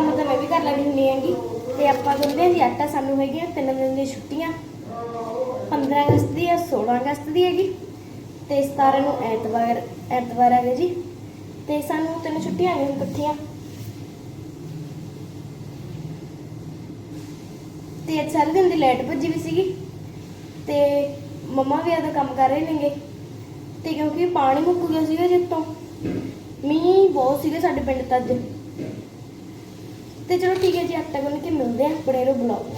ਕੰਮ ਤਾਂ ਮੈਂ ਵੀ ਕਰ ਲੈਣੀ ਹੁੰਦੀ ਹੈਗੀ। ਤੇ ਆਪਾਂ ਗੁੰਨਦੇ ਹਾਂ ਆਟਾ ਸਾਨੂੰ ਹੈਗੀਆਂ, ਤਿੰਨ ਦਿਨ ਦੀਆਂ ਛੁੱਟੀਆਂ। 15 ਅਗਸਤ ਦੀ ਹੈ 16 ਅਗਸਤ ਦੀ ਹੈਗੀ। ਤੇ 17 ਨੂੰ ਐਤਵਾਰ ਐਤਵਾਰ ਹੈਗਾ ਜੀ। ਤੇ ਸਾਨੂੰ ਤਿੰਨ ਛੁੱਟੀਆਂ ਆ ਇਕੱਠੀਆਂ। ਤੇ ਸਾਰੇ ਦਿਨ ਦੀ ਲਾਈਟ ਭੱਜੀ ਵੀ ਸੀਗੀ। ਤੇ ਮੰਮਾ ਵੀ ਆਦਾ ਕੰਮ ਕਰ ਰਹੇ ਨੇਗੇ। ਤੇ ਕਿਉਂਕਿ ਪਾਣੀ ਮੁੱਕ ਗਿਆ ਸੀਗਾ ਜਿੱਤੋਂ ਮੀਂਹ ਬਹੁਤ ਸੀਗੇ ਸਾਡੇ ਪਿੰਡ ਤਾਂ ਅੱਜ। ਤੇ ਚਲੋ ਠੀਕ ਹੈ ਜੀ ਆਟਾ ਗੁੰਨ ਕੇ ਮਿਲਦੇ ਆ ਬੜੇ ਨੂੰ ਬੁਲਾਓ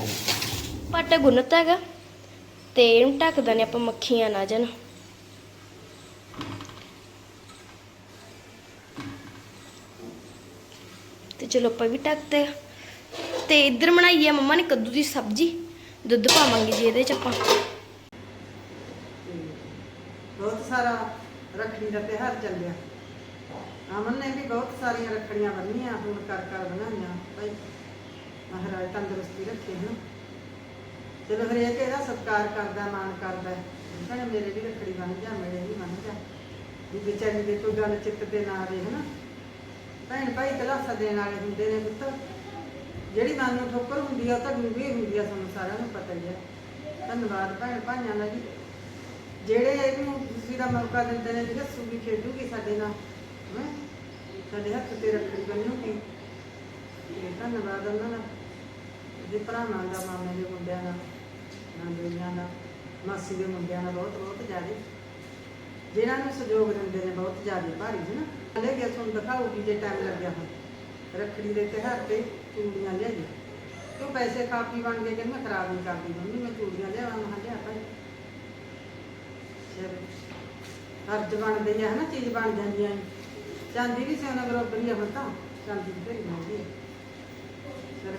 ਆਟਾ ਗੁੰਨਤਾ ਹੈਗਾ ਤੇ ਇਹਨੂੰ ਢੱਕਦਾ ਨੇ ਆਪਾਂ ਮੱਖੀਆਂ ਨਾ ਜਾਣ ਤੇ ਚਲੋ ਆਪਾਂ ਵੀ ਢੱਕਤੇ ਤੇ ਇੱਧਰ ਬਣਾਈ ਹੈ ਮੰਮਾ ਨੇ ਕੱਦੂ ਦੀ ਸਬਜ਼ੀ ਦੁੱਧ ਪਾਵਾਂਗੇ ਜੀ ਇਹਦੇ ਚ ਆਪਾਂ। ਬਹੁਤ ਸਾਰਾ ਰੱਖੜੀ ਦਾ ਤਿਉਹਾਰ ਚੱਲਿਆ। ਅਮਨ ਨੇ ਵੀ ਬਹੁਤ ਸਾਰੀਆਂ ਰੱਖੜੀਆਂ ਬੰਨੀਆਂ, ਹੁਣ ਕਰ ਕਰ ਬਣਾਈਆਂ। ਭਾਈ, ਮਹਾਰਾਜ ਤੰਦਰੁਸਤੀ ਰੱਖੇ, ਹਨ? ਚਲੋ ਹਰੇਕ ਇਹਦਾ ਸਤਿਕਾਰ ਕਰਦਾ, ਮਾਣ ਕਰਦਾ। ਕਹਿੰਦਾ ਮੇਰੇ ਵੀ ਰੱਖੜੀ ਬਣ ਜਾ, ਮੇਰੇ ਵੀ ਬਣ ਜਾ। ਵੀ ਵਿਚਾਰੀ ਦੇ ਕੋਈ ਗੱਲ ਚਿੱਤ ਤੇ ਨਾ ਰਹੇ ਹਨਾ? ਭੈਣ ਭਾਈ ਤਲਾਸਾ ਦੇਣ ਵਾਲੇ ਹੁੰਦੇ ਨੇ ਪੁੱਤ। ਜਿਹੜੀ ਮਨ ਨੂੰ ਠੋਕਰ ਹੁੰਦੀ ਆ, ਉਹ ਤਾਂ ਵੀ ਹੁੰਦੀ ਆ, ਸਾਨੂੰ ਸਾਰਿਆਂ ਨੂੰ ਪਤਾ ਹੀ ਹੈ ਧੰਨਵਾਦ ਭੈਣ ਭਾਈਆਂ ਦਾ ਜੀ। ਜਿਹੜੇ ਇਹਨੂੰ ਖੁਸ਼ੀ ਦਾ ਮੌਕਾ ਦਿੰਦੇ ਨੇ ਜਿਹੜਾ ਸੁਗੀ ਖੇਡੂਗੀ ਸਾਡੇ ਨਾਲ। ਹੈਂ ਸਾਡੇ ਹੱਥ ਤੇ ਰੱਖੜੀ ਬੰਨੂਗੀ ਤੇ ਧੰਨਵਾਦ ਉਹਨਾਂ ਦਾ ਦੇ ਭਰਾਵਾਂ ਦਾ, ਮਾਮੇ ਦੇ ਮੁੰਡਿਆਂ ਦਾ ਨਾਂਦੇਆਂ ਦਾ ਮਾਸੀ ਦੇ ਮੁੰਡਿਆਂ ਦਾ ਬਹੁਤ ਬਹੁਤ ਜ਼ਿਆਦਾ। ਜਿਹਨਾਂ ਨੂੰ ਸਹਿਯੋਗ ਦਿੰਦੇ ਨੇ ਬਹੁਤ ਜ਼ਿਆਦਾ ਭਾਰੀ, ਹੈ ਨਾ? ਹਲੇ ਕਿ ਤੁਹਾਨੂੰ ਦਿਖਾਉਗੀ ਜੇ ਟਾਈਮ ਲੱਗਿਆ ਹੁਣ ਰੱਖੜੀ ਦੇ ਤਿਉਹਾਰ ਤੇ ਚੂੜੀਆਂ ਲਿਆਈ ਤੂੰ ਪੈਸੇ ਕਾਪੀ ਬਣ ਗਏ? ਕਿ ਮੈਂ ਖਰਾਬ ਨਹੀਂ ਕਰਦੀ ਮੰਮੀ, ਮੈਂ ਚੂੜੀਆਂ ਲਿਆਵਾਂ। ਮੈਂ ਲਿਆ ਭਾਈ। ਚਲ। ਅਰਜ ਬਣਦੇ ਆ ਹਨਾ ਚੀਜ਼ ਬਣ ਜਾਂਦੀਆਂ ਹੈ ਚਾਂਦੀ ਵੀ ਸੋਨਾ ਬਰੋਬਰ ਹੀ ਆ ਹੁਣ ਤਾਂ ਚਾਂਦੀ ਵੀ ਬੜੀ ਮਹਿੰਗੀ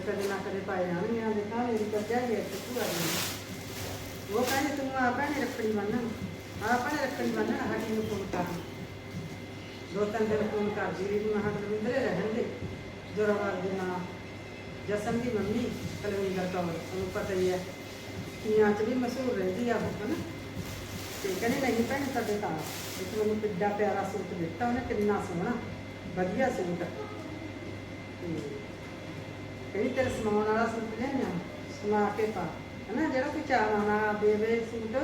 ਕਦੇ ਨਾ ਕਦੇ ਪਾਏ ਜਾਣਗੀਆਂ ਦੇਖਾਂ ਮੇਰੀ ਕੱਜਾ ਹੀ ਹੈ ਤੂੰ ਉਹ ਕਹਿੰਦੇ, ਤੂੰ ਆ ਭੈਣੇ ਰੱਖੜੀ ਬੰਨਣ ਆ ਭੈਣੇ ਰੱਖੜੀ ਬੰਨਣ ਸਾਡੀ ਨੂੰ ਫੋਨ ਕਰ। ਦੋ ਤਿੰਨ ਦਿਨ ਫੋਨ ਕਰਦੀ ਰਹੀ, ਮੈਂ ਹਾਂ ਰਹਿਣ ਦੇ ਜੋਰਾਵਰ ਦੇ ਨਾਂ ਜਸਮ ਦੀ ਮੰਮੀ, ਕਲਵਿੰਦਰ ਕੌਰ ਤੁਹਾਨੂੰ ਪਤਾ ਹੀ ਹੈ ਤੀਆਂ ਚ ਵੀ ਮਸ਼ਹੂਰ ਰਹਿੰਦੀ ਆ ਉਹ, ਹਨਾ? ਤੇ ਕਹਿੰਦੇ ਨਹੀਂ ਭੈਣ ਤੁਹਾਡੇ ਤਾਂ ਇੱਕ ਮੈਨੂੰ ਕਿੱਡਾ ਪਿਆਰਾ ਸੂਟ ਦਿੱਤਾ, ਉਹਨੇ ਕਿੰਨਾ ਸੋਹਣਾ, ਵਧੀਆ ਸੂਟ। ਤੇ ਕਹਿੰਦੀ ਤੇਰੇ ਸਮਾਉਣ ਵਾਲਾ ਸੂਟ ਲਿਆਈਆਂ ਸਮਾ ਕੇ ਪਾ, ਹਨਾ, ਜਿਹੜਾ ਕੋਈ ਚਾਵਾਂ ਨਾਲ ਦੇਵੇ ਸੂਟ,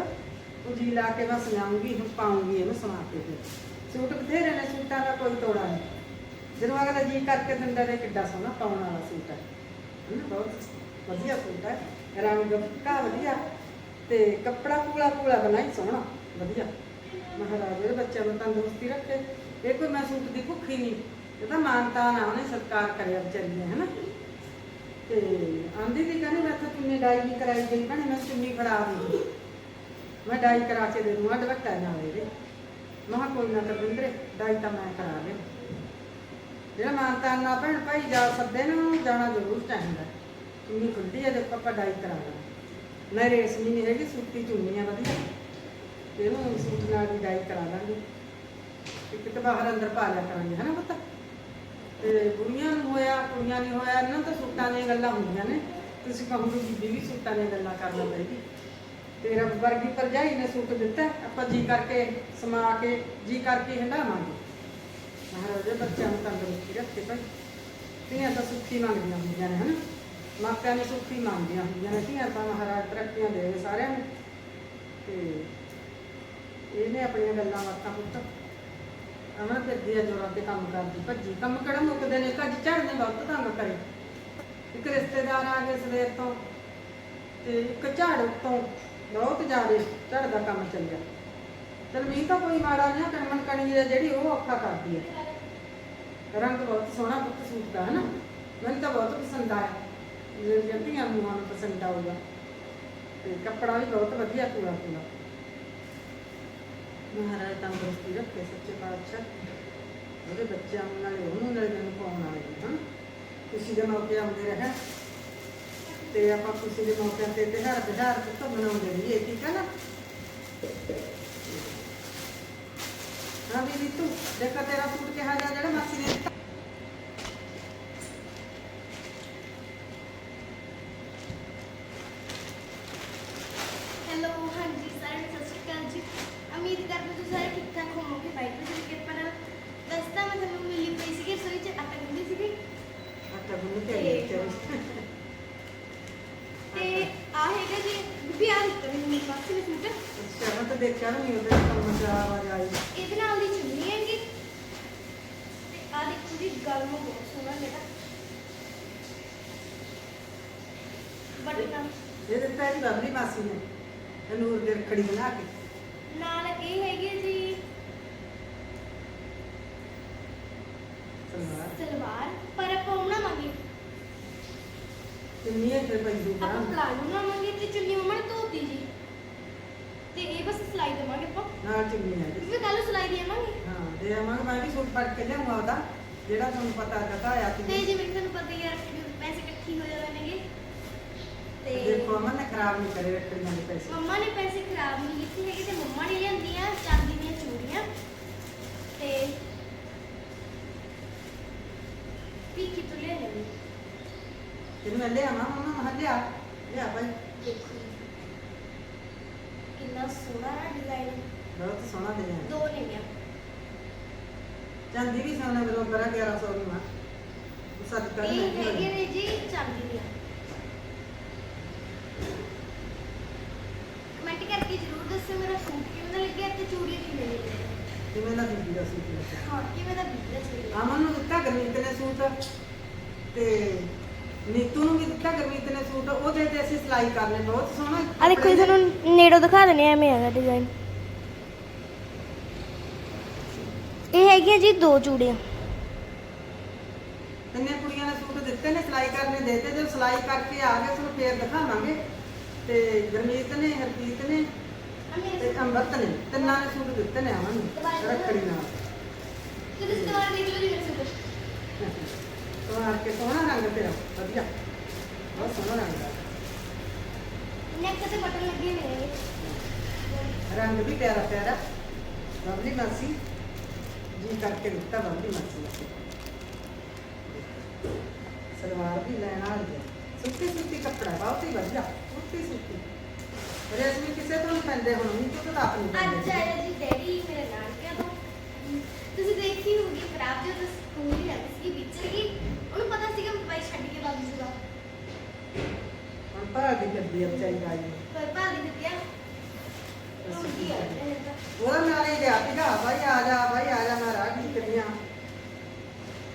ਉਹ ਜੀ ਲਾ ਕੇ ਮੈਂ ਸਮਾਉਂਗੀ ਹੁਣ ਪਾਉਂਗੀ ਇਹਨੂੰ ਸਮਾ ਕੇ ਫਿਰ। ਸੂਟ ਬਥੇਰੇ ਨੇ, ਸੂਟਾਂ ਦਾ ਕੋਈ ਤੋੜਾ ਨਹੀਂ। ਜਦੋਂ ਅਗਲਾ ਜੀ ਕਰਕੇ ਦਿੰਦਾ ਨੇ ਕਿੱਡਾ ਸੋਹਣਾ ਪਾਉਣ ਵਾਲਾ ਸੂਟ ਹੈ। ਹਨਾ, ਬਹੁਤ ਵਧੀਆ ਸੂਟ ਹੈ। ਰੰਗ ਕਾ ਵਧੀਆ। ਤੇ ਕੱਪੜਾ ਪੂਲਾ ਪੂਲਾ ਬਣਾਈ ਸੋਹਣਾ, ਵਧੀਆ। ਮਹਾਰਾਜ ਦੇ ਬੱਚਿਆਂ ਨੂੰ ਤੰਦਰੁਸਤੀ ਰੱਖੇ। ਇਹ ਕੋਈ ਮੈਂ ਸੂਟ ਦੀ ਭੁੱਖੀ ਨਹੀਂ। ਇਹ ਤਾਂ ਮਾਨਤਾ ਨਾ ਉਹਨੇ ਸਤਿਕਾਰ ਕਰਿਆ ਵਿਚਾਰੀ ਨੇ, ਹਨਾ? ਤੇ ਆਂਦੀ ਵੀ ਕਹਿੰਦੀ, ਮੈਂ ਤਾਂ ਚੁੰਨੀ ਡਾਈ ਨਹੀਂ ਕਰਾਈ ਗਈ ਭੈਣੇ, ਮੈਂ ਚੁੰਨੀ ਫੜਾ ਦੂੰਗੀ। ਮੈਂ ਡਾਈ ਕਰਾ ਕੇ ਦੇ ਦੂੰਗਾ, ਦੁਪੱਟਾ ਨਾਲ ਇਹਦੇ ਮੈਂ ਕਿਹਾ, ਕੋਈ ਨਾ ਕਰਵਿੰਦਰੇ ਡਾਈ ਤਾਂ ਮੈਂ ਕਰਾ ਦੇ। ਜਿਹੜਾ ਮਾਨਤਾ ਨਾ ਭੈਣ ਭਾਈ ਜਾ ਸਕਦੇ ਨਾ ਜਾਣਾ ਜ਼ਰੂਰ ਚਾਹੀਦਾ। ਚੁੰਨੀ ਖੁੱਲਦੀ ਹੈ ਦੇਖੋ ਆਪਾਂ ਡਾਈ ਕਰਾ ਦੇ ਨਹੀਂ ਰੇਸ਼ਮੀ ਨਹੀਂ ਹੈਗੀ, ਸੂਤੀ ਚੁੰਨੀ ਆ ਵਧੀਆ। ਤੇ ਇਹਨੂੰ ਸੂਟ ਨਾਲ ਵੀ ਡਾਈ ਕਰਾ ਲਾਂਗੇ ਇੱਕ ਤਾਂ ਬਾਹਰ ਅੰਦਰ ਪਾ ਲਿਆ ਕਰਾਂਗੇ, ਹਨਾ ਪੁੱਤ? ਤੇ ਬੁੜੀਆਂ ਨੂੰ ਹੋਇਆ, ਕੁੜੀਆਂ ਨਹੀਂ ਹੋਇਆ, ਇਹਨਾਂ ਤਾਂ ਸੂਟਾਂ ਦੀਆਂ ਗੱਲਾਂ ਹੁੰਦੀਆਂ ਨੇ। ਤੁਸੀਂ ਕਹੋਗੇ ਬੀਬੀ ਵੀ ਸੂਟਾਂ ਦੀਆਂ ਗੱਲਾਂ ਕਰਨਾ ਪਏਗੀ ਤੇ ਰੱਬ ਵਰਗੀ ਪਰਜਾਈ ਨੇ ਸੂਟ ਦਿੱਤਾ, ਆਪਾਂ ਜੀ ਕਰਕੇ ਸਮਾ ਕੇ, ਜੀ ਕਰਕੇ ਹੰਡਾਵਾਂਗੇ ਮਹਾਰਾਜ ਬੱਚਿਆਂ ਨੂੰ ਤੰਦਰੁਸਤੀ ਰੱਖੇ ਭਾਈ। ਧੀਆਂ ਤਾਂ ਸੁੱਖੀ ਮੰਗਦੀਆਂ ਹੁੰਦੀਆਂ ਨੇ, ਹਨਾ? ਮਾਪਿਆਂ ਨੂੰ ਸੁੱਖੀ ਮੰਗਦੀਆਂ ਹੁੰਦੀਆਂ ਨੇ ਧੀਆਂ ਤਾਂ ਮਹਾਰਾਜ ਤਰੱਕੀਆਂ ਦੇਵੇ ਸਾਰਿਆਂ ਨੂੰ। ਤੇ ਇਹਨੇ ਆਪਣੀਆਂ ਗੱਲਾਂ ਬਾਤਾਂ ਪੁੱਤ। ਅਮਰ ਫਿਰਦੀ ਆ ਜੋਰਾਂ ਤੇ ਕੰਮ ਕਰਦੀ ਭੱਜੀ। ਕੰਮ ਕਿਹੜਾ ਮੁੱਕਦੇ ਨੇ? ਕੱਜ ਝੜਨੇ ਬਹੁਤ ਤੰਗ ਕਰੇ। ਇੱਕ ਰਿਸ਼ਤੇਦਾਰ ਆ ਗਏ ਸਵੇਰ ਤੋਂ ਤੇ ਇੱਕ ਝਾੜ ਉੱਤੋਂ ਬਹੁਤ ਜ਼ਿਆਦਾ ਝੜ ਦਾ ਕੰਮ ਚੱਲਿਆ। ਚਲ ਮੀਂਹ ਤਾਂ ਕੋਈ ਮਾੜਾ ਨਹੀਂ ਆ, ਕਣੀ ਹੈ ਜਿਹੜੀ ਉਹ ਔਖਾ ਕਰਦੀ ਹੈ ਰੰਗ ਬਹੁਤ ਸੋਹਣਾ ਪੁੱਤ ਸੂਟ ਦਾ ਹੈ ਨਾ ਮੈਨੂੰ ਤਾਂ ਬਹੁਤ ਪਸੰਦ ਆਇਆ। ਜੇ ਜੰਟੀਆਂ ਨੂੰ ਪਸੰਦ ਆਊਗਾ। ਤੇ ਕੱਪੜਾ ਵੀ ਬਹੁਤ ਵਧੀਆ ਪੂਰਾ ਪੂਰਾ। ਮਹਾਰਾਜ ਤੰਦਰੁਸਤੀ ਰੱਖੇ ਸੱਚੇ ਪਾਤਸ਼ਾਹ। ਉਹਦੇ ਬੱਚਿਆਂ ਨੂੰ ਨਾਲੇ ਉਹਨੂੰ ਨਾਲੇ ਮੈਨੂੰ ਪਾਉਣ ਵਾਲੇ ਹਾਂ ਖੁਸ਼ੀ ਦੇ ਮੌਕੇ ਆਉਂਦੇ ਰਹੇ। ਤੇ ਆਪਾਂ ਖੁਸ਼ੀ ਦੇ ਮੌਕੇ ਤੇ ਤਿਉਹਾਰ ਤਿਉਹਾਰ ਪੁੱਤ ਮਨਾਉਂਦੇ ਰਹੀਏ, ਠੀਕ ਹੈ ਨਾ? ਹਾਂ ਵੀ ਤੂੰ ਦੇਖ ਤੇਰਾ ਸੂਟ ਕਿਹਾ ਜਾ ਜਿਹੜਾ ਮਾਸੀ ਨੇ ਦਿੱਤਾ ਹੈਲੋ ਹਾਂਜੀ ਸਾਰਿਆਂ ਨੂੰ ਸਤਿ ਸ਼੍ਰੀ ਅਕਾਲ ਜੀ ਉਮੀਦ ਕਰਦੇ ਤੁਸੀਂ ਸਾਰੇ ਠੀਕ ਠਾਕ ਹੋਵੋਗੇ ਵਾਹਿਗੁਰੂ ਜੀ ਦੀ ਕਿਰਪਾ ਨਾਲ ਵੈਸੇ ਤਾਂ ਮੈਂ ਤੁਹਾਨੂੰ ਮਿਲੀ ਪਈ ਸੀਗੀ ਰਸੋਈ 'ਚ ਆਟਾ ਗੁੰਨਦੀ ਸੀਗੀ ਆਟਾ ਗੁੰਨ ਕੇ ਚੜ੍ਹਨੀ ਉਹਦੇ ਕੰਮ ਚ ਆਵਾਜ਼ ਆਈ ਇਹਦੇ ਨਾਲ ਦੀ ਚੁੰਨੀ ਹੈਗੀ। ਤੇ ਆ ਦੇਖੋ ਜੀ ਗਲਮ ਬਹੁਤ ਸੋਹਣਾ ਜਿਹੜਾ ਬਟਨਾ ਇਹ ਦਿੱਤਾ ਇਹਦੀ ਬਬਲੀ ਮਾਸੀ ਨੇ ਨੂਰ ਦੇ ਰੱਖੜੀ ਬਣਾ ਕੇ। ਨਾਲ ਇਹ ਹੈਗੀ ਹੈ ਜੀ ਸਲਵਾਰ। ਸਲਵਾਰ ਪਰ ਆਪਾਂ ਉਹ ਨਾ ਮੰਗੇ ਕਿੰਨੀ ਹੈ ਫਿਰ ਪੰਜੂ ਆਪਾਂ ਬਣਾ ਪਲਾਜੋ ਨਾ ਮੰਗੇ ਤੇ ਚੁੰਨੀ ਨੇ ਧੋਤੀ ਜੀ। ਤੇ ਇਹ ਬਸ ਸਿਲਾਈ ਦੇਵਾਂਗੇ ਆਪਾਂ। ਨਾਲ ਚੁੰਨੀ ਹੈ। ਇਹਦੀ। ਕਿਉਂਕਿ ਕੱਲ ਸਿਲਾਈ ਦੇਵਾਂਗੇ ਹਾਂ ਦੇ ਆਵਾਂਗੇ। ਮੈਂ ਵੀ ਸੂਟ ਫੜ ਕੇ ਲਿਆਉਂਗਾ ਉਹਦਾ ਜਿਹੜਾ ਤੁਹਾਨੂੰ ਪਤਾ ਕਹਤਾ ਆਇਆ ਤੇ ਸੀ ਜਿਵੇਂ ਕਿ ਤੁਹਾਨੂੰ ਪਤਾ ਹੀ ਆ ਰੱਖੜੀ ਦੇ ਪੈਸੇ ਇਕੱਠੀ ਹੋ ਜਾਂਦੇ ਨੇਗੇ। ਤੇ ਦੇਖੋ ਅਮਨ ਨੇ ਖਰਾਬ ਨਹੀਂ ਕਰੇ ਰੱਖੜੀਆਂ ਦੇ ਪੈਸੇ। ਮੰਮਾ ਨੇ ਪੈਸੇ ਖਰਾਬ ਨਹੀਂ ਕੀਤੇ ਹੈਗੇ ਤੇ ਮੰਮਾ ਨੇ ਲਿਆਂਦੀਆਂ ਚਾਂਦੀ ਦੀਆਂ ਚੂੜੀਆਂ। ਤੇ ਪੀਕੀ ਤੋਂ ਲੈ ਲਈ ਇਹਨੂੰ ਮੈਂ ਲਿਆਵਾਂ ਮਮਾ ਮੈਂ ਲਿਆ ਲਿਆ ਭਾਈ ਦੇਖੋ ਜੀ। ਸੋਹਣਾ ਡਿਜ਼ਾਈਨ ਬਹੁਤ ਸੋਹਣਾ ਡਿਜ਼ਾਈਨ ਦੋ ਨੇ ਗਿਆ ਚਾਂਦੀ ਵੀ ਸੋਨਾ ਬਰੋਬਰ ਆ 1100 ਦੀ ਮਾਂ। ਸੱਤ ਕਰ ਇਹ ਹੈਗੇ ਨੇ ਜੀ ਚਾਂਦੀ ਦੀਆਂ ਕਮੈਂਟ ਕਰਕੇ ਜਰੂਰ ਦੱਸਿਓ ਮੇਰਾ ਸੂਟ ਕਿਵੇਂ ਦਾ ਲੱਗਿਆ ਤੇ ਚੂੜੀਆਂ ਕਿਵੇਂ ਲੱਗੀਆਂ। ਕਿਵੇਂ ਦਾ ਬੀਬੀ ਦਾ ਸੂਟ ਲੱਗਿਆ? ਹਾਂ ਕਿਵੇਂ ਦਾ ਬਿਜਨਸ ਲੱਗਿਆ। ਅਮਨ ਨੂੰ ਦਿੱਤਾ ਗਰਮੀਤ ਨੇ ਸੂਟ ਤੇ ਨੀਤੂ ਨੂੰ ਵੀ ਦਿੱਤਾ ਗਰਮੀਤ ਨੇ ਸੂਟ ਉਹਦੇ ਤੇ ਅਸੀਂ ਸਿਲਾਈ ਕਰਨੇ ਬਹੁਤ ਸੋਹਣਾ ਆ ਦੇਖੋ ਜੀ ਤੁਹਾਨੂੰ ਨੇੜੋਂ ਦਿਖਾ ਦਿੰਦੇ ਆ ਐਵੇਂ ਹੈਗਾ ਡਿਜ਼ਾਈਨ ਇਹ ਹੈਗੀਆਂ ਜੀ ਦੋ ਚੂੜੀਆਂ। ਤਿੰਨੇ ਕੁੜੀਆਂ ਨੇ ਸੂਟ ਦਿੱਤੇ ਨੇ ਸਿਲਾਈ ਕਰਨੇ ਦੇਤੇ ਜਦੋਂ ਸਿਲਾਈ ਕਰਕੇ ਆ ਗਏ ਤੁਹਾਨੂੰ ਫੇਰ ਦਿਖਾਵਾਂਗੇ। ਤੇ ਗਰਮੀਤ ਨੇ ਹਰਪ੍ਰੀਤ ਨੇ ਤੇ ਅੰਮ੍ਰਿਤ ਨੇ ਤਿੰਨਾਂ ਨੇ ਸੂਟ ਦਿੱਤੇ ਨੇ ਨੂੰ ਰੱਖੜੀ ਨਾਲ। ਤੁਸੀਂ ਸਵਾਲ ਦੇਖ ਲਓ ਜੀ ਮੇਰੇ ਸੂਟ। ਆ ਕੇ ਸੋਹਣਾ ਰੰਗ ਤੇਰਾ। ਵਧੀਆ। ਬਹੁਤ ਸੋਹਣਾ ਰੰਗ ਆ। ਨੈਕ ਤੇ ਬਟਨ ਲੱਗੇ ਨੇ। ਰੰਗ ਵੀ ਪਿਆਰਾ ਪਿਆਰਾ। ਬਬਲੀ ਮਾਸੀ। ਜੀ ਕਰਕੇ ਦਿੱਤਾ ਬਬਲੀ ਮਾਸੀ ਨੇ। ਸਲਵਾਰ ਵੀ ਲੈਣ ਵਾਲੀ ਹੈ ਸੁੱਤੀ ਸੁੱਤੀ ਕੱਪੜਾ ਬਹੁਤ ਹੀ ਵਧੀਆ। ਸੁੱਤੀ ਸੁੱਤੀ। ਰੇਸ਼ਮੀ ਕਿਸੇ ਤੋਂ ਨਹੀਂ ਪੈਂਦੇ ਹੁਣ। ਨਹੀਂ ਤੂੰ ਤਾਂ ਆਪ ਨਹੀਂ ਅੱਜ ਪੈਂਦੇ ਆਇਆ ਜੀ ਡੈਡੀ ਮੇਰੇ ਨਾਲ। ਤੁਸੀਂ ਦੇਖੀ ਹੋਗੀ ਖਰਾਬ ਜੋ ਤੁਸੀਂ ਸਕੂਲ ਹੀ ਜਾਂਦੀ ਸੀ ਵਿਚਰ ਗਈ। ਉਹਨੂੰ ਪਤਾ ਸੀਗਾ ਮੈਂ ਬਾਈ ਛੱਡ ਕੇ ਵਗ ਜੂਗਾ। ਹੁਣ ਭਾਲ ਦੀ ਕਰਦੀ ਆ ਵਿਚਾਰੀ ਬਾਈ। ਪਰ ਭਾਲੀ ਦਿੱਤਿਆ ਉਹ ਕੀ ਆ ਰਿਹਾ ਉਹਦਾ ਨਾਲ ਲਿਆ ਸੀਗਾ ਬਾਈ ਆ ਜਾ ਬਾਈ ਆ ਜਾ ਮੈਂ ਰਾਹ ਕੀ ਕਰੀਆਂ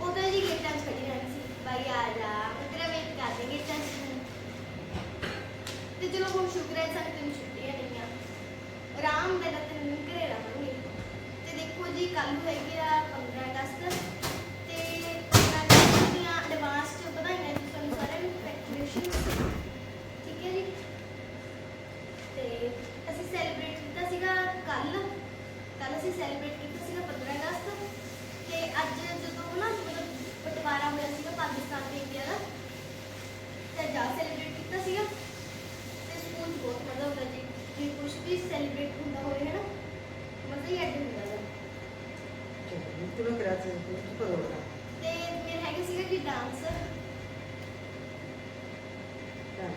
ਉਹ ਤਾਂ ਜੀ ਗੇਟਾਂ 'ਚ ਖੜੀ ਰਹਿੰਦੀ ਸੀ ਬਾਈ ਆ ਜਾ ਮੈਂ ਤੇਰਾ ਵੇਟ ਕਰ ਦੇ ਗੇਟਾਂ 'ਚ ਤੇ ਚਲੋ ਹੁਣ ਸ਼ੁਕਰ ਹੈ ਸਾਨੂੰ ਤਿੰਨ ਛੁੱਟੀਆਂ ਨਹੀਂਆਂ ਆਰਾਮ ਦੇ ਨਾਲ ਤਿੰਨ ਦਿਨ ਘਰੇ ਰਹਾਂਗੇ ਤੇ ਦੇਖੋ ਜੀ ਕੱਲ ਨੂੰ ਹੈਗੀ ਆ 15 ਅਗਸਤ ਤੇ 15 ਅਗਸਤ ਦੀਆਂ ਐਡਵਾਂਸ ਚ ਵਧਾਈਆਂ ਜੀ ਤੁਹਾਨੂੰ ਸਾਰਿਆਂ ਨੂੰ ਕੰਗ੍ਰੈਚੁਲੇਸ਼ਨ ਠੀਕ ਹੈ ਜੀ ਤੇ ਅਸੀਂ ਸੈਲੀਬ੍ਰੇਟ ਕੀਤਾ ਸੀਗਾ ਕੱਲ ਕੱਲ ਅਸੀਂ ਸੈਲੀਬ੍ਰੇਟ ਕੀਤਾ ਸੀਗਾ 15 ਅਗਸਤ। ਤੇ ਅੱਜ ਜਦੋਂ ਨਾ ਮਤਲਬ ਬਟਵਾਰਾ ਹੋਇਆ ਸੀਗਾ ਪਾਕਿਸਤਾਨ ਤੇ ਇੰਡੀਆ ਦਾ ਤੇ ਜਾ ਸੈਲੀਬ੍ਰੇਟ ਕੀਤਾ ਸੀਗਾ। ਤੇ ਸਕੂਲ ਬਹੁਤ ਮਜ਼ਾ ਹੁੰਦਾ ਜੀ। ਜੇ ਕੁਝ ਵੀ ਸੈਲੀਬ੍ਰੇਟ ਹੁੰਦਾ ਹੋਵੇ ਹੈ ਨਾ ਮਜ਼ਾ ਹੀ ਅੱਡ ਹੁੰਦਾ ਵਾ। ਤੂੰ ਕਰਾ ਸੇ? ਤੂੰ ਪਰੋੜਾ ਤੇ ਮੇਰੇ ਹੈਗੇ ਸੀਗਾ ਜੀ ਡਾਂਸ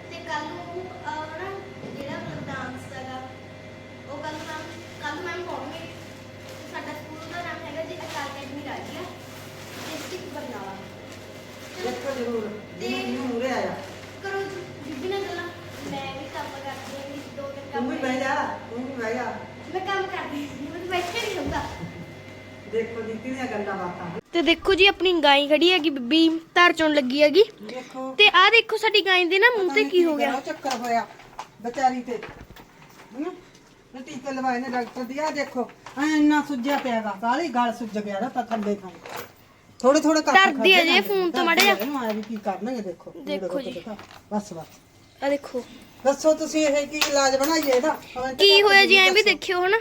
ਤੇ ਕੱਲ ਨੂੰ ਨਾ ਜਿਹੜਾ ਮਤਲਬ ਡਾਂਸ ਹੈਗਾ ਉਹ ਕੱਲ ਮੈਮ ਕੱਲ ਮੈਮ ਪਾਉਣਗੇ ਤੇ ਸਾਡਾ ਸਕੂਲ ਦਾ ਨਾਮ ਹੈਗਾ ਜੀ ਅਕਾਦਮੀ ਰਾਜੀਆ ਡਿਸਟ੍ਰਿਕਟ ਬਰਨਾਲਾ ਚਲੋ, ਦੇਖੋ ਜ਼ਰੂਰ ਤੇ- ਇਹਨੂੰ ਮੂਰੇ ਆਇਆ ਕਰੋ ਜੀ ਬੀਬੀ ਨਾਲ ਗੱਲਾਂ ਮੈਂ ਵੀ ਕੰਮ ਕਰਦੀ ਹਾਂ ਵੀ ਦੋ ਤਿੰਨ ਕੰਮ ਤੂੰ ਵੀ ਬਹਿ ਜਾ ਤੂੰ ਵੀ ਬਹਿ ਜਾ। ਮੈਂ ਕੰਮ ਕਰਦੀ ਹਾਂ ਮੈਂ ਤਾਂ ਬੈਠੇ ਨਹੀਂ ਹੁੰਦਾ। ਦੇਖੋ ਦਿੱਤੀ ਦੀਆਂ ਗੱਲਾਂ ਬਾਤਾਂ। ਤੇ ਦੇਖੋ ਜੀ ਆਪਣੀ ਗਾਈ ਖੜੀ ਹੈਗੀ ਬੀਬੀ ਧਾਰ ਚੋਂ ਲੱਗੀ ਹੈਗੀ। ਦੇਖੋ। ਤੇ ਆਹ ਦੇਖੋ ਸਾਡੀ ਗਾਈ ਦੇ ਨਾ ਮੂੰਹ ਤੇ ਕੀ ਹੋ ਗਿਆ। ਚੱਕਰ ਹੋਇਆ ਵਿਚਾਰੀ ਤੇ। ਇਹ ਟੀਕੇ ਲਵਾਏ ਨੇ ਡਾਕਟਰ ਦੀ ਆ ਦੇਖੋ ਐ ਇੰਨਾ ਸੁੱਜਿਆ ਪਿਆਗਾ ਸਾਰੀ ਗਲ ਸੁੱਜ ਗਿਆ ਨਾ ਤਾਂ ਥੱਲੇ ਥਾਂ। ਥੋੜੇ ਥੋੜੇ ਕੱਟ ਡਰਦੀ ਆ ਜੇ ਫੋਨ ਤੋਂ ਮਾੜਾ ਜਿਹਾ। ਇਹਨੂੰ ਆ ਵੀ ਕੀ ਕਰਨਗੇ ਦੇਖੋ। ਦੇਖੋ ਜੀ। ਬਸ ਬਸ। ਆ ਦੇਖੋ। ਦੱਸੋ ਤੁਸੀਂ ਇਹ ਕੀ ਇਲਾਜ ਬਣਾਈਏ ਇਹਦਾ? comment ਕੀ ਕਰਕੇ ਹੋਇਆ ਜੀ ਐਂ ਵੀ ਦੱਸੋ। ਦੇਖਿਓ ਹਨਾ।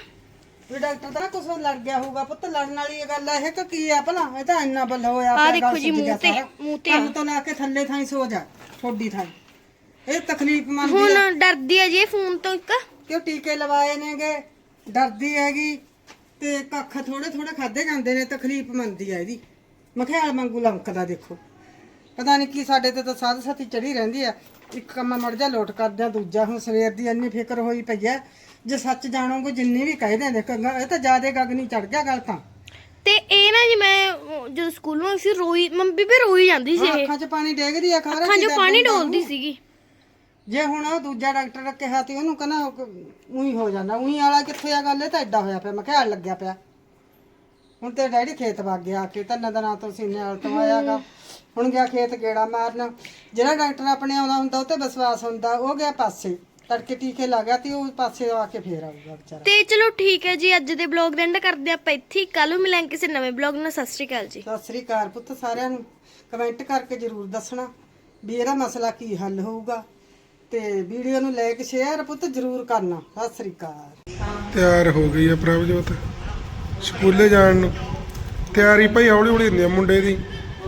ਵੀ ਡਾਕਟਰ ਤਾਂ ਕੁਝ ਲੜ ਗਿਆ ਹੋਊਗਾ ਪੁੱਤ ਲੜਨ ਵਾਲੀ ਇਹ ਗੱਲ ਹੈ ਕਿ ਕੀ ਆ ਭਲਾ? ਇਹ ਤਾਂ ਇੰਨਾ ਬੱਲ ਹੋਇਆ ਆਹ ਪਿਆ, ਦੇਖੋ ਗਲ ਜੀ, ਸੁੱਜ ਗਿਆ ਮੂੰਹ ਤੇ- ਸਾਰਾ। ਮੂੰਹ ਤੇ ਕੰਨ ਤੋਂ ਲਾ ਕੇ ਥੱਲੇ ਥਾਂ ਹੀ ਸੋ ਜਾ ਥੋੜੀ ਥਾਂ ਇਹ ਤਕਲੀਫ ਮੰਨਦੀ ਆ। ਹੁਣ ਡਰਦੀ ਆ ਜੀ ਇਹ ਫੋਨ ਤੋਂ ਇੱਕ। ਕਿਉਂ ਟੀਕੇ ਲਵਾਏ ਨੇਗੇ? ਡਰਦੀ ਹੈਗੀ ਤੇ ਕੱਖ ਥੋੜੇ ਥੋੜੇ ਖਾਦੇ ਜਾਂਦੇ ਨੇ ਤਕਲੀਫ ਮੰਨਦੀ ਆ ਇਹਦੀ। ਮਖਿਆਲ ਵਾਂਗੂ ਲੰਕਦਾ ਦੇਖੋ। ਪਤਾ ਨਹੀਂ ਕੀ ਸਾਡੇ ਤੇ ਤਾਂ ਸਾਧ ਸਤੀ ਚੜੀ ਰਹਿੰਦੀ ਆ। ਇੱਕ ਕੰਮ ਮੜ ਜਾ ਲੋਟ ਕਰਦਿਆਂ ਦੂਜਾ ਹੁਣ ਸਵੇਰ ਦੀ ਇੰਨੀ ਫਿਕਰ ਹੋਈ ਪਈ ਐ ਜੇ ਸੱਚ ਜਾਣੋਗੇ ਜਿੰਨੀ ਵੀ ਕਹਿ ਦਿੰਦੇ ਕੰਗਾ ਇਹ ਤਾਂ ਜਿਆਦੇ ਗੱਗ ਨਹੀਂ ਚੜ ਗਿਆ ਗੱਲ ਤਾਂ। ਤੇ ਇਹ ਨਾ ਜੀ ਮੈਂ ਉਹ ਜਦੋਂ ਸਕੂਲੋਂ ਸੀ ਰੋਈ ਮੰਮੀ ਵੀ ਰੋਈ ਜਾਂਦੀ ਸੀ ਇਹ। ਅੱਖਾਂ 'ਚ ਪਾਣੀ ਡੇਗਦੀ ਆ ਖਬਰ ਅੱਖਾਂ 'ਚੋਂ ਪਾਣੀ ਡੋਲਦੀ ਸੀਗੀ। ਜੇ ਹੁਣ ਉਹ ਦੂਜਾ ਡਾਕਟਰ ਕਿਹਾ ਤੇ ਉਹਨੂੰ ਕਹਿੰਦਾ ਉਹੀ ਹੋ ਜਾਂਦਾ ਉਹੀ ਵਾਲਾ ਕਿੱਥੇ ਆ ਗੱਲ ਇਹ ਤਾਂ ਐਡਾ ਹੋਇਆ ਪਿਆ ਮੈਂ ਕਿਹਾ ਲੱਗਿਆ ਪਿਆ। ਹੁਣ ਤੇ ਡੈਡੀ ਖੇਤ ਵਗ ਗਿਆ ਕਿ ਤਿੰਨ ਦਿਨਾਂ ਤੋਂ ਸੀਨੇ ਵਾਲ ਤੋਂ ਆਇਆਗਾ ਹੁਣ ਗਿਆ ਖੇਤ ਗੇੜਾ ਮਾਰਨ। ਜਿਹੜਾ ਡਾਕਟਰ ਆਪਣੇ ਆਉਂਦਾ ਹੁੰਦਾ ਉਹ ਤੇ ਵਿਸ਼ਵਾਸ ਹੁੰਦਾ ਉਹ ਗਿਆ ਪਾਸੇ। ਤੜਕੇ ਟੀਕੇ ਲਾ ਗਿਆ ਤੇ ਉਹ ਪਾਸੇ ਆ ਕੇ ਫੇਰ ਆਊਗਾ ਵਿਚਾਰਾ। ਤੇ ਚਲੋ ਠੀਕ ਹੈ ਜੀ ਅੱਜ ਦੇ ਬਲੌਗ ਦਾ ਐਂਡ ਕਰਦੇ ਆਪਾਂ ਇੱਥੇ ਕੱਲ ਨੂੰ ਮਿਲਾਂਗੇ ਕਿਸੇ ਨਵੇਂ ਬਲੌਗ ਨਾਲ। ਸਤਿ ਸ਼੍ਰੀ ਅਕਾਲ ਜੀ। ਸਤਿ ਸ੍ਰੀ ਅਕਾਲ ਪੁੱਤ ਸਾਰਿਆਂ ਨੂੰ। ਕਮੈਂਟ ਕਰਕੇ ਜਰੂਰ ਦੱਸਣਾ ਵੀ ਇਹਦਾ ਮਸਲਾ ਕੀ ਹੱਲ ਹੋਊਗਾ। ਤੇ ਵੀਡੀਓ ਨੂੰ ਲਾਈਕ ਸ਼ੇਅਰ ਪੁੱਤ ਜਰੂਰ ਕਰਨਾ। ਸਤਿ ਸ੍ਰੀ ਅਕਾਲ। ਤਿਆਰ ਹੋ ਗਈ ਹੈ ਪ੍ਰਭਜੋਤ। ਸਕੂਲੇ ਜਾਣ ਨੂੰ ਤਿਆਰੀ ਭਾਈ ਹੌਲੀ ਹੌਲੀ ਹੁੰਦੀ ਆ ਮੁੰਡੇ ਦੀ।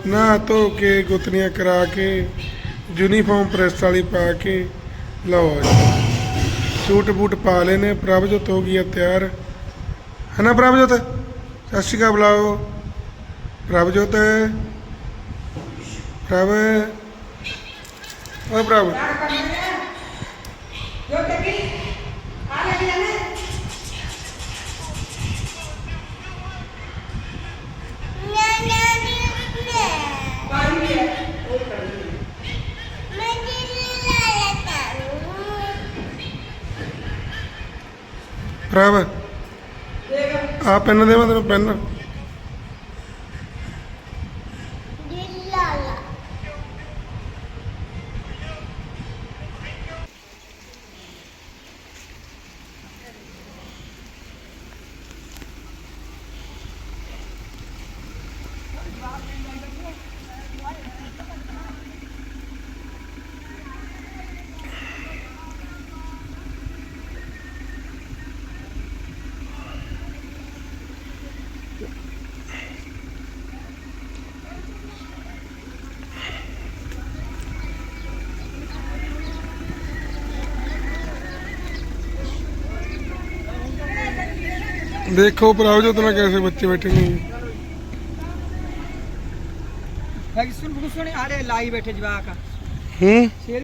ਨਹਾ ਧੋ ਕੇ ਗੁੱਤਨੀਆਂ ਕਰਾ ਕੇ, ਯੂਨੀਫਾਰਮ ਪ੍ਰੈਸ ਵਾਲੀ ਪਾ ਕੇ, ਲਓ ਜੀ। ਸੂਟ ਬੂਟ ਪਾ ਲਏ ਨੇ, ਪ੍ਰਭਜੋਤ ਹੋ ਗਈ ਹੈ ਤਿਆਰ। ਹੈ ਨਾ ਪ੍ਰਭਜੋਤ? ਸਤਿ ਸ਼੍ਰੀ ਅਕਾਲ ਬੁਲਾਓ। ਪ੍ਰਭਜੋਤ? ਪ੍ਰਭ? ਓ ਪ੍ਰਭ। ਪ੍ਰਭ ਆ ਪੈਨ ਦੇ ਤੈਨੂੰ ਪੈਨ। देखो प्रभजोत ना कैसे बच्चे बैठे नहीं ਹੈ ਸੁਣ ਸੁਣ ਆੜੇ ਲਾਈ ਬੈਠੇ ਜਵਾਕ हम्म